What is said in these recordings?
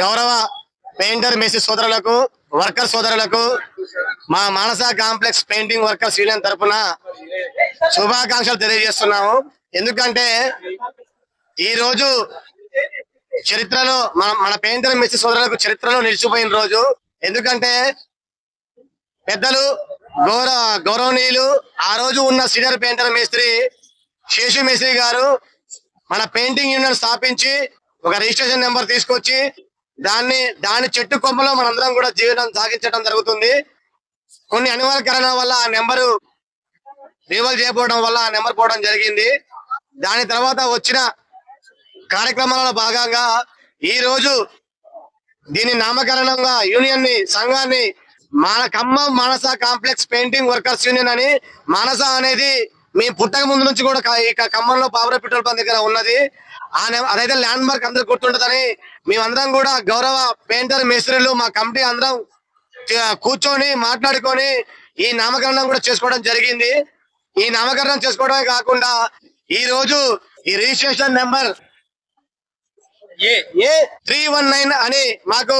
గౌరవ painter messy సోదరులకు worker సోదరులకు మా Manasa complex painting workers union తరఫున శుభాకాంక్షలు తెలియజేస్తున్నాము. ఎందుకంటే ఈ రోజు చరిత్రలో మన మన పెయింటర్ మెస్సి సోదరులకు చరిత్రలో నిలిచిపోయిన రోజు. ఎందుకంటే పెద్దలు గౌర గౌరవనీయులు ఆ రోజు ఉన్న సీనియర్ పెయింటర్ మేస్త్రి శేషు మేస్త్రి గారు మన పెయింటింగ్ యూనియన్ స్థాపించి ఒక రిజిస్ట్రేషన్ నెంబర్ తీసుకొచ్చి దాన్ని దాని చెట్టు కొమ్మలో మనందరం కూడా జీవనం సాగించడం జరుగుతుంది. కొన్ని అనివార్య కారణాల వల్ల ఆ నెంబరు రివల్ చేయకపోవడం వల్ల ఆ నెంబర్ పోవడం జరిగింది. దాని తర్వాత వచ్చిన కార్యక్రమాలలో భాగంగా ఈ రోజు దీని నామకరణంగా యూనియన్ని సంఘాన్ని మన Khammam Manasa complex painting workers union అని మానస అనేది మీ పుట్టక ముందు నుంచి కూడా ఖమ్మంలో పావుర పెట్రోల్ పంప్ దగ్గర ఉన్నది. అదైతే ల్యాండ్ మార్క్ అందరు గుర్తుంటుందని మేమందరం కూడా గౌరవ పెయింటర్ మేస్త్రీలు మా కమిటీ అందరం కూర్చొని మాట్లాడుకొని ఈ నామకరణం కూడా చేసుకోవడం జరిగింది. ఈ నామకరణం చేసుకోవడమే కాకుండా ఈ రోజు ఈ registration number A? Three one nine అని మాకు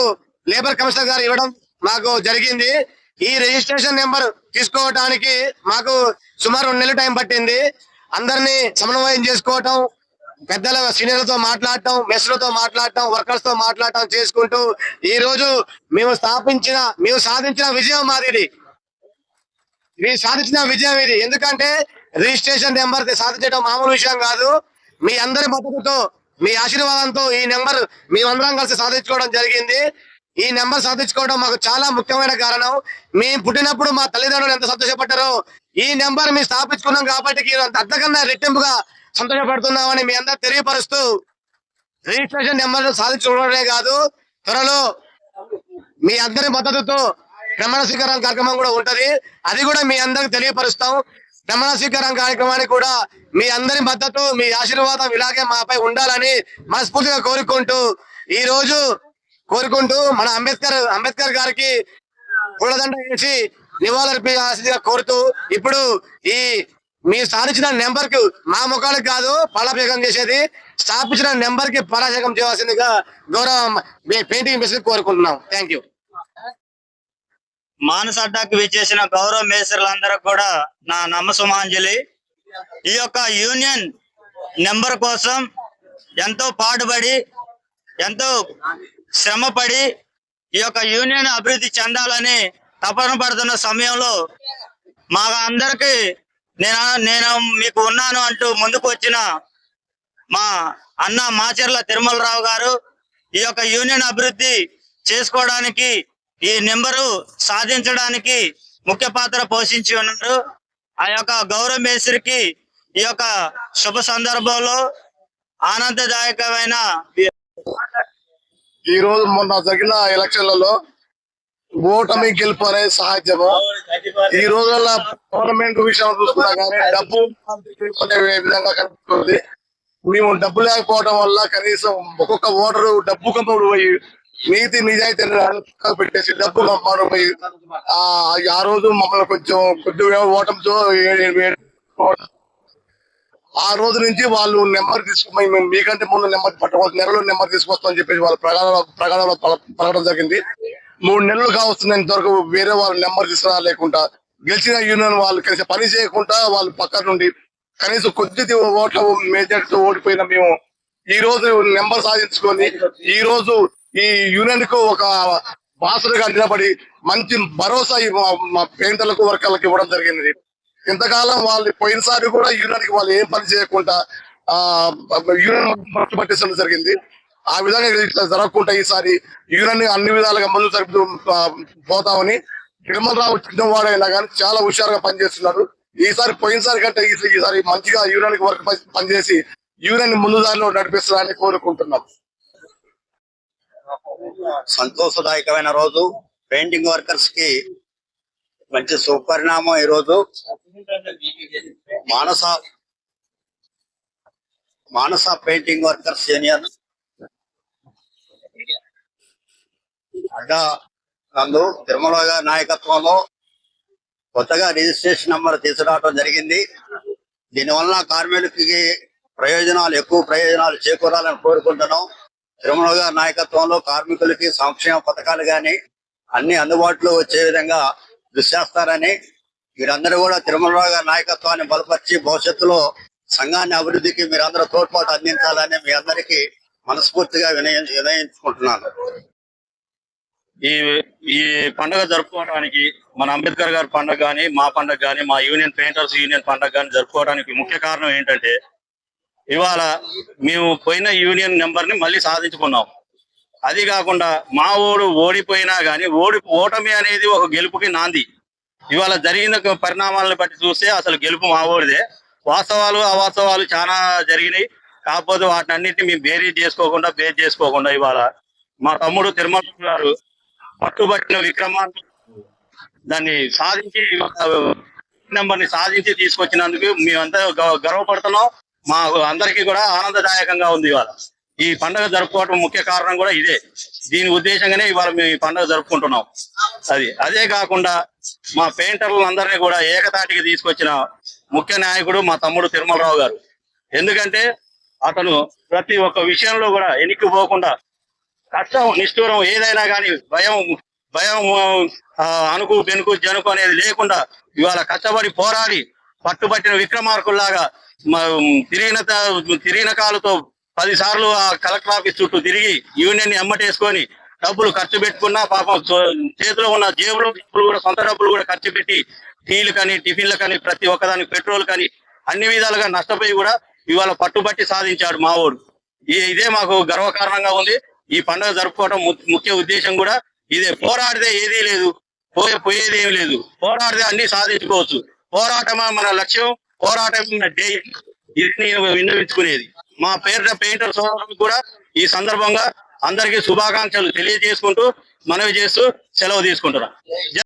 లేబర్ కమిషనర్ గారు ఇవ్వడం మాకు జరిగింది. ఈ రిజిస్ట్రేషన్ నెంబర్ తీసుకోవడానికి మాకు సుమారు రెండు నెలలు టైం పట్టింది. అందరినీ సమన్వయం చేసుకోవటం పెద్దల సీనియర్లతో మాట్లాడటం మెస్లతో మాట్లాడటం వర్కర్స్తో మాట్లాడటం చేసుకుంటూ ఈ రోజు మేము స్థాపించిన మేము సాధించిన విజయం మాది ఇది. సాధించిన విజయం ఇది. ఎందుకంటే రిజిస్ట్రేషన్ నెంబర్ సాధించడం మామూలు విషయం కాదు. మీ అందరి మద్దతుతో మీ ఆశీర్వాదంతో ఈ నెంబర్ మేమందరం కలిసి సాధించుకోవడం జరిగింది. ఈ నెంబర్ సాధించుకోవడం మాకు చాలా ముఖ్యమైన కారణం. మేము పుట్టినప్పుడు మా తల్లిదండ్రులు ఎంత సంతోషపడ్డారో ఈ నెంబర్ మేము స్థాపించుకున్నాం కాబట్టి ఈ అంతకన్నా రెట్టింపుగా సంతోషపడుతున్నామని మీ అందరు తెలియపరుస్తూ రిజిస్ట్రేషన్ నెంబర్ సాధించుకోవడమే కాదు త్వరలో మీ అందరి మద్దతుతో భ్రమణ స్వీకారం కార్యక్రమం కూడా ఉంటది. అది కూడా మీ అందరికి తెలియపరుస్తాం. భ్రమణ స్వీకారం కార్యక్రమానికి కూడా మీ అందరి మద్దతు మీ ఆశీర్వాదం ఇలాగే మాపై ఉండాలని మనస్ఫూర్తిగా కోరుకుంటూ ఈ రోజు కోరుకుంటూ మన అంబేద్కర్ అంబేద్కర్ గారికి పూలదండ వేసి నివాళులర్పించాల్సిందిగా కోరుతూ ఇప్పుడు ఈ మీరు సాధించిన నెంబర్కు మా ముఖాలకు కాదు పలాభిషేకం చేసేది. స్థాపించిన నెంబర్కి పలాభిషేకం చేయాల్సిందిగా గౌరవం పెయింటింగ్ మిషన్ కోరుకుంటున్నాం. Thank you. మానస అడ్డాకి విచ్చేసిన గౌరవ మేస్త్రులందరూ కూడా నా నమసమాంజలి ఈ యొక్క యూనియన్ నెంబర్ కోసం ఎంతో పాటుపడి ఎంతో శ్రమపడి ఈ యొక్క యూనియన్ అభివృద్ధి చెందాలని తపన పడుతున్న సమయంలో మా అందరికి నేను నేను మీకు ఉన్నాను అంటూ ముందుకు వచ్చిన మా అన్న మాచర్ల తిరుమలరావు గారు ఈ యొక్క యూనియన్ అభివృద్ధి చేసుకోవడానికి ఈ నెంబరు సాధించడానికి ముఖ్య పాత్ర పోషించి ఉన్నారు. ఆ యొక్క గౌరవ మేస్త్రికి ఈ యొక్క శుభ సందర్భంలో ఆనందదాయకమైన ఈ రోజు మొన్న జరిగిన ఎలక్షన్లలో ఓటమి గెలుపు అనేది సహజము ఈ రోజుల్లో గవర్నమెంట్ విషయం చూసుకున్నా కానీ డబ్బు విధంగా కనిపిస్తుంది? మేము డబ్బు లేకపోవడం వల్ల కనీసం ఒక్కొక్క ఓటరు డబ్బు కంపడు పోయి నీతి నిజాయితీ పెట్టేసి డబ్బు కంపడం పోయి ఆ రోజు మమ్మల్ని కొంచెం కొద్దిగా ఓటంతో ఆ రోజు నుంచి వాళ్ళు నెంబర్ తీసుకుని మేము మీకంటే ముందు నెంబర్ పట్టవచ్చు నెలలో నెంబర్ తీసుకొస్తామని చెప్పేసి వాళ్ళ ప్రకటన ప్రకటన పలకడం జరిగింది. మూడు నెలలు కావస్తుంది ఇంతవరకు వేరే వాళ్ళు నెంబర్ తీసుకురా లేకుండా. గెలిచిన యూనియన్ వాళ్ళు కలిసి పని చేయకుండా వాళ్ళు పక్క నుండి కనీసం కొద్ది ఓట్ల మేజర్ ఓడిపోయిన మేము ఈ రోజు నెంబర్ సాధించుకొని ఈ రోజు ఈ యూనియన్కు ఒక బాసలుగా నిలబడి మంచి భరోసా మా- పేదలకు వర్గాలకు ఇవ్వడం జరిగింది. ఇంతకాలం వాళ్ళు పోయినసారి కూడా యూనియన్కి వాళ్ళు ఏం పని చేయకుండా ఆ యూనియన్ పట్టు పట్టించడం జరిగింది. ఆ విధంగా ఇట్లా జరగకుండా ఈసారి యూనియన్ అన్ని విధాలుగా ముందు జరుపుతూ పోతామని తిరుమలరావు చిన్నవాడైనా కానీ చాలా హుషారుగా పనిచేస్తున్నారు. ఈసారి పోయినసారి కంటే ఈసారి మంచిగా యూనియన్కి వర్క్ పనిచేసి యూనియన్ ముందు దారిలో నడిపిస్తారని కోరుకుంటున్నాం. సంతోషదాయకమైన రోజు. పెయింటింగ్ వర్కర్స్కి మంచి సుపరిణామం ఈ రోజు Manasa Manasa painting workers union అడ్డా నందు తిరుమల గారి నాయకత్వంలో కొత్తగా రిజిస్ట్రేషన్ నంబర్ తీసుకురావడం జరిగింది. దీనివల్ల కార్మికులకి ప్రయోజనాలు ఎక్కువ ప్రయోజనాలు చేకూరాలని కోరుకుంటున్నాం. తిరుమల గారి నాయకత్వంలో కార్మికులకి సంక్షేమ పథకాలు గాని అన్ని అందుబాటులో వచ్చే విధంగా కృషి చేస్తారని మీరందరూ కూడా తిరుమల గారి నాయకత్వాన్ని బలపరిచి భవిష్యత్తులో సంఘాన్ని అభివృద్ధికి మీరందరూ తోడ్పాటు అందించాలని మీ అందరికీ మనస్ఫూర్తిగా వినయ వినయించుకుంటున్నాను. ఈ ఈ పండుగ జరుపుకోవడానికి మన అంబేద్కర్ గారి పండుగ కానీ మా పండుగ కానీ మా యూనియన్ పెయింటర్స్ యూనియన్ పండుగ కానీ జరుపుకోవడానికి ముఖ్య కారణం ఏంటంటే ఇవాళ మేము పోయిన యూనియన్ నెంబర్ని మళ్ళీ సాధించుకున్నాం. అది కాకుండా మా ఓడు ఓడిపోయినా కానీ ఓడి ఓటమి అనేది ఒక గెలుపుకి నాంది. ఇవాళ జరిగిన పరిణామాలను బట్టి చూస్తే అసలు గెలుపు మా ఓడిదే వాస్తవాలు అవాస్తవాలు చాలా జరిగినాయి. కాకపోతే వాటిని అన్నింటినీ మేము బేరీ చేసుకోకుండా బేర్ చేసుకోకుండా ఇవాళ మా తమ్ముడు తిరుమల గారు పట్టుబట్టిన విక్రమాన్ని దాన్ని సాధించి నెంబర్ని సాధించి తీసుకొచ్చినందుకు మేమంతా గ- గర్వపడుతున్నాం. మా అందరికీ కూడా ఆనందదాయకంగా ఉంది ఇవాళ. ఈ పండుగ జరుపుకోవడం ముఖ్య కారణం కూడా ఇదే. దీని ఉద్దేశంగానే ఇవాళ మేము ఈ పండుగ జరుపుకుంటున్నాం. అది అదే కాకుండా మా పెయింటర్లు అందరినీ కూడా ఏకతాటికి తీసుకొచ్చిన ముఖ్య నాయకుడు మా తమ్ముడు తిరుమలరావు గారు. ఎందుకంటే అతను ప్రతి ఒక్క విషయంలో కూడా ఎనికి పోకుండా కష్టం నిష్ఠూరం ఏదైనా కానీ భయం భయం అనుకు బెనుకు జనుకు అనేది లేకుండా ఇవాళ కష్టపడి పోరాడి పట్టుబట్టిన విక్రమార్కుల్లాగా తిరిగిన త- తిరిగిన కాలుతో పదిసార్లు ఆ కలెక్టర్ ఆఫీస్ చుట్టూ తిరిగి యూనియన్ని ఎమ్మటేసుకొని డబ్బులు ఖర్చు పెట్టుకున్నా పాపం చేతిలో ఉన్న జేబులో డబ్బులు కూడా సొంత డబ్బులు కూడా ఖర్చు పెట్టి టీలు కానీ టిఫిన్లు కానీ ప్రతి ఒక్కదానికి పెట్రోల్ కానీ అన్ని విధాలుగా నష్టపోయి కూడా ఇవాళ పట్టుబట్టి సాధించాడు మావోడు ఇదే మాకు గర్వకారణంగా ఉంది. ఈ పండుగ జరుపుకోవడం ము- ముఖ్య ఉద్దేశం కూడా ఇదే. పోరాడితే ఏదీ లేదు. పోయే పోయేది ఏమి లేదు. పోరాడితే అన్ని సాధించుకోవచ్చు. పోరాటమా మన లక్ష్యం? పోరాటం డేట్ ఇది నేను విన్నవించుకునేది. మా పేరిట పెయింటర్ సోదరులకు కూడా ఈ సందర్భంగా అందరికీ శుభాకాంక్షలు తెలియజేసుకుంటూ మనవి చేస్తూ సెలవు తీసుకుంటున్నాం.